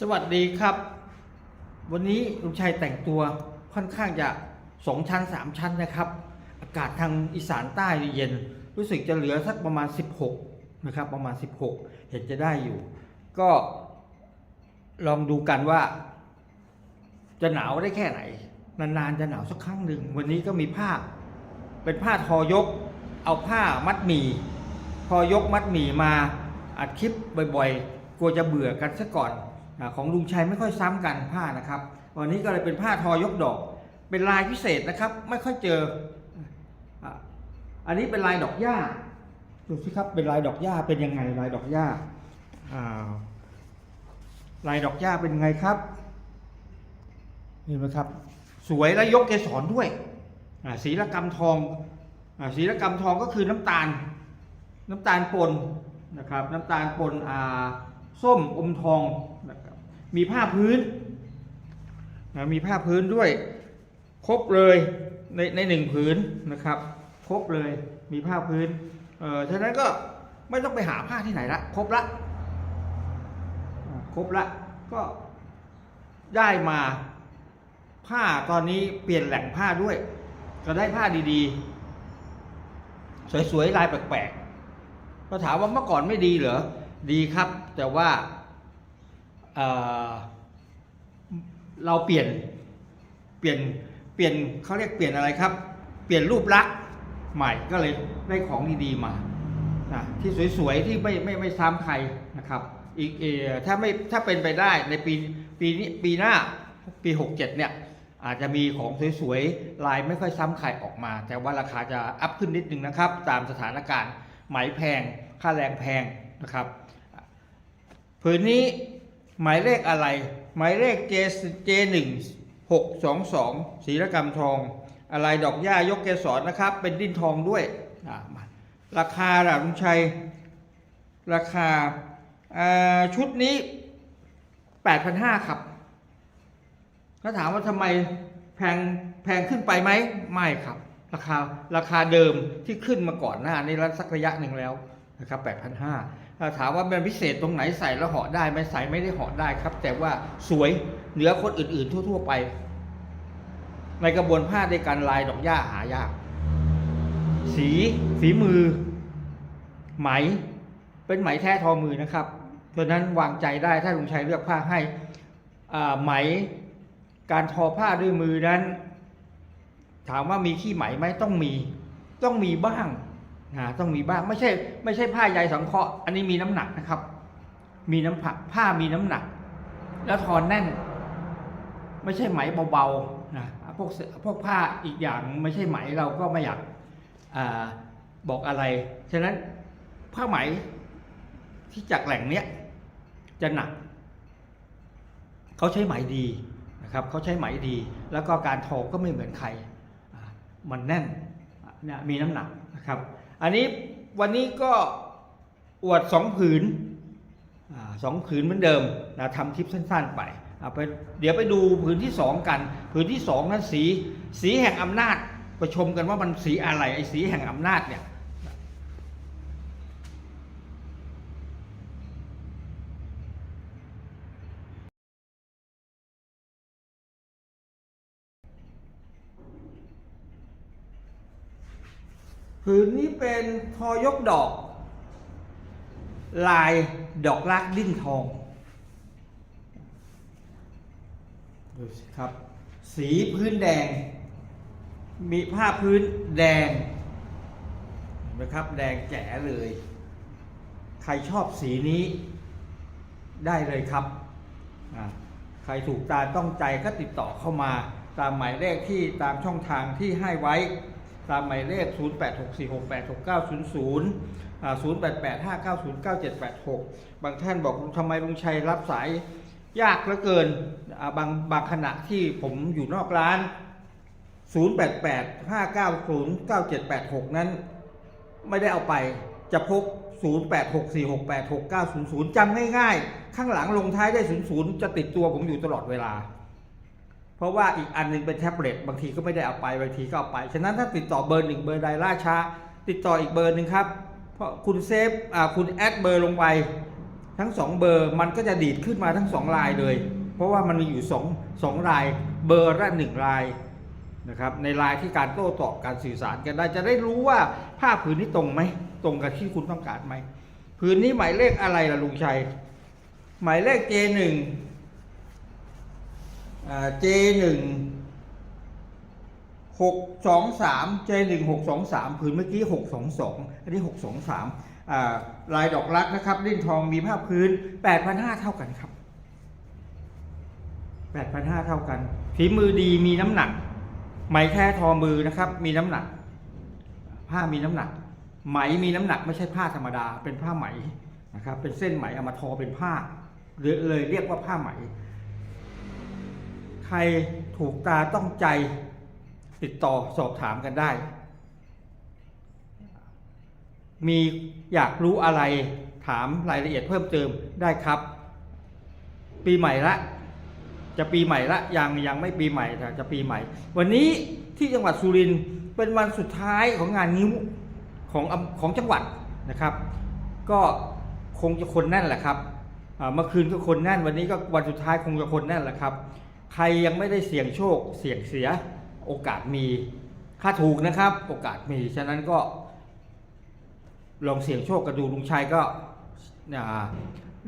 สวัสดีครับ วันนี้ลุงชัยแต่งตัวค่อนข้างจะสองชั้นสามชั้นนะครับ อากาศทางอีสานใต้นี่เย็น รู้สึกจะเหลือสักประมาณ 16 นะครับ ประมาณ 16 เห็นจะได้อยู่ ก็ลองดูกันว่า จะหนาวได้แค่ไหน นานๆจะหนาวสักครั้งหนึ่ง วันนี้ก็มีผ้า เป็นผ้าทอยก เอาผ้ามัดหมี่ทอยกมัดหมี่มาอัดคลิปบ่อยๆกลัวจะเบื่อกันซะก่อน ของลุงชัยไม่ค่อยซ้ำกันผ้านะครับ วันนี้ก็เลยเป็นผ้าทอยกดอก เป็นลายพิเศษนะครับ ไม่ค่อยเจอ อันนี้เป็นลายดอกหญ้าดูสิครับเป็นลายดอกหญ้าเป็นยังไงลายดอกหญ้าลายดอกหญ้าเป็นไงครับเห็นไหมครับ สวยและยกเกสรด้วยสีระกำทองอสีระกำทองก็คือน้ำตาล น้ำตาลปนนะครับ น้ำตาลปนอ่า ส้มอมทองนะครับมีผ้าพื้นนะมีผ้าพื้นด้วย ครบเลยในในหนึ่งผืนนะครับ ครบเลยมีผ้าพื้นเออฉะนั้นก็ไม่ต้องไปหาผ้าที่ไหนละครบละครบละก็ได้มาผ้าตอนนี้เปลี่ยนแหล่งผ้าด้วย ก็ได้ผ้าดีๆ สวยๆ ลายแปลกๆก็ถามว่าเมื่อก่อนไม่ดีเหรอ ดีครับ แต่ว่าเเราเปลี่ยนเปลี่ยนเปลี่ยนเขาเรียกเปลี่ยนอะไรครับ เปลี่ยนรูปลักษณ์ใหม่ก็เลยได้ของดีๆมาที่สวยๆที่ไม่ไม่ไม่ซ้ำใครนะครับ อีกเอถ้าไม่ถ้าเป็นไปได้ในปีปีนี้ปีหน้าปี 67 เนี่ยอาจจะมีของสวยๆลายไม่ค่อยซ้ำใครออกมา แต่ว่าราคาจะอัพขึ้นนิดนึงนะครับ ตามสถานการณ์ไหมแพง ค่าแรงแพงนะครับ ผืนนี้หมายเลขอะไร หมายเลข J J1 622 ศีลกรรมทอง อะไรดอกหญ้ายกเกสรนะครับ เป็นดิ้นทองด้วย ราคาล่ะลุงชัย ราคาอ่าชุดนี้ 8,500 ครับ ถ้าถามว่าทำไมแพงแพงขึ้นไปไหม ไม่ครับ ราคาราคาเดิมที่ขึ้นมาก่อนหน้านี้แล้วสักระยะหนึ่งแล้ว นะครับ8,500ถ้าถามว่ามันพิเศษตรงไหนใส่แล้วเหาะได้ไหมใส่ไม่ได้เหาะได้ครับ แต่ว่าสวยเหนือคนอื่น ๆ ทั่ว ๆ ไป ในกระบวนผ้าในการลายดอกหญ้าหายาก สีฝีมือ ไหม เป็นไหมแท้ทอมือนะครับเพราะนั้นวางใจได้ถ้าลุงชัยเลือกผ้าให้อ่าไหม การทอผ้าด้วยมือนั้น ถามว่ามีขี้ไหมไหมต้องมี ต้องมีบ้าง นะต้องมีบ้างไม่ใช่ ไม่ใช่ผ้าใยสังเคราะห์อันนี้มีน้ำหนักนะครับ มีน้ำผักผ้ามีน้ำหนัก แล้วทอนแน่น ไม่ใช่ไหมเบาๆนะพวกพวกผ้าอีกอย่างไม่ใช่ไหมเราก็ไม่อยากอบอกอะไรฉะนั้นผ้าไหมที่จากแหล่งเนี้ยจะหนักเขาใช้ไหมดีนะครับเขาใช้ไหมดี แล้วก็การทอก็ไม่เหมือนใครมันแน่นเนี่ยมีน้ำหนักนะครับ อันนี้วันนี้ก็อวดสองผืนอสองผืนเหมือนเดิมนะทำคลิปสั้น ๆ ไปเอาไป เดี๋ยวไปดูผืนที่สองกัน ผืนที่สองนั้นสี สีแห่งอำนาจไปชมกันว่ามันสีอะไรไอ้สีแห่งอำนาจเนี่ย ผืนนี้เป็นทอยกดอก ลายดอกรักดิ้นทองดูสิครับ สีพื้นแดง มีผ้าพื้นแดงนะครับแดงแจ๋เลย ใครชอบสีนี้ได้เลยครับใครถูกตาต้องใจก็ติดต่อเข้ามา ตามหมายเลขที่ตามช่องทางที่ให้ไว้ ตามหมายเลข 0864686900 0885909786 บางท่านบอกทำไมลุงชัยรับสายยากเหลือเกิน บางบางขณะที่ผมอยู่นอกร้าน 0885909786 นั้น ไม่ได้เอาไปจะพก0864686900 จำง่ายๆ ข้างหลังลงท้ายได้ 00 จะติดตัวผมอยู่ตลอดเวลา เพราะว่าอีกอันหนึงเป็นแท็บเล็ตบางทีก็ไม่ได้เอาไปบางทีก็เอาไป ฉะนั้นถ้าติดต่อเบอร์หนึ่งเบอร์ใดล่าช้า ติดต่ออีกเบอร์หนึ่งครับเพราะคุณเซฟอ่าคุณแอดเบอร์ลงไปทั้งสองเบอร์มันก็จะดีดขึ้นมาทั้งสองลายเลย เพราะว่ามันมีอยู่สองสองลายเบอร์ละหนึ่งลายนะครับในลายที่การโต้ตอบการสื่อสารกันได้จะได้รู้ว่าผ้าผืนนี้ตรงไหมตรงกับที่คุณต้องการไหมผืนนี้หมายเลขอะไรล่ะลุงชัย หมายเลข J1 อ่า J1 หกสองสามเจหนึ่งหกสองสามผืนเมื่อกี้หกสองสองอันนี้หกสองสามลายดอกรักนะครับลิ้นทองมีผ้าพื้นแปดพันห้าเท่ากันครับแปดพันห้าเท่ากันฝีมือดีมีน้ำหนัก ไหมแท้ทอมือนะครับ มีน้ำหนัก ผ้ามีน้ำหนัก ไหมมีน้ำหนักไม่ใช่ผ้าธรรมดา เป็นผ้าไหมนะครับ เป็นเส้นไหมเอามาทอเป็นผ้าเลยเรียกว่าผ้าไหม ใครถูกตาต้องใจติดต่อสอบถามกันได้ มีอยากรู้อะไรถามรายละเอียดเพิ่มเติมได้ครับ ปีใหม่ละจะปีใหม่ละยังยังไม่ปีใหม่แต่จะปีใหม่ วันนี้ที่จังหวัดสุรินทร์เป็นวันสุดท้ายของงานนิ้วของของจังหวัดนะครับ ก็คงจะคนแน่นแหละครับเมื่อคืนก็คนแน่นวันนี้ก็วันสุดท้ายคงจะคนแน่นแหละครับ ใครยังไม่ได้เสี่ยงโชค เสี่ยงเสียโอกาสมีค่าถูกนะครับ โอกาสมีฉะนั้นก็ลองเสี่ยงโชคกันดูลุงชัยก็อ่า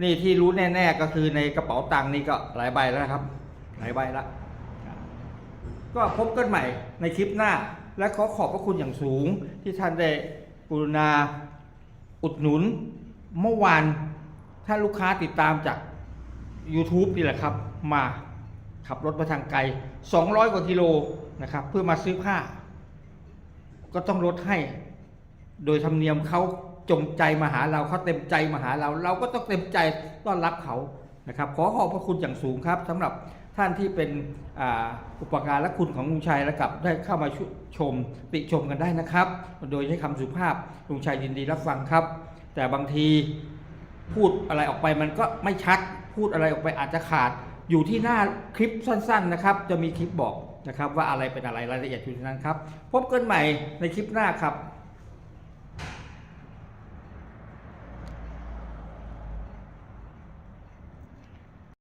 นี่ที่รู้แน่ ๆ ก็คือในกระเป๋าตังค์นี่ก็หลายใบแล้วนะครับ หลายใบละก็พบกันใหม่ในคลิปหน้า และขอขอบพระคุณอย่างสูงที่ท่านได้กรุณาอุดหนุน เมื่อวานถ้าลูกค้าติดตามจาก YouTube นี่แหละครับมา ขับรถมาทางไกล 200 กว่ากิโลนะครับ เพื่อมาซื้อผ้า ก็ต้องลดให้ โดยธรรมเนียมเขาจงใจมาหาเราเขาเต็มใจมาหาเรา เราก็ต้องเต็มใจต้อนรับเขานะครับ ขอขอบพระคุณอย่างสูงครับสำหรับท่านที่เป็นอ,อุปการและคุณของลุงชัยและกับได้เข้ามาชมติชมกันได้นะครับ โดยใช้คำสุภาพลุงชัยยินดีรับฟังครับ แต่บางทีพูดอะไรออกไปมันก็ไม่ชัด พูดอะไรออกไปอาจจะขาด อยู่ที่หน้าคลิปสั้นๆนะครับ จะมีคลิปบอกนะครับว่าอะไรเป็นอะไรรายละเอียดอยู่ที่นั้นครับ พบกันใหม่ในคลิปหน้าครับ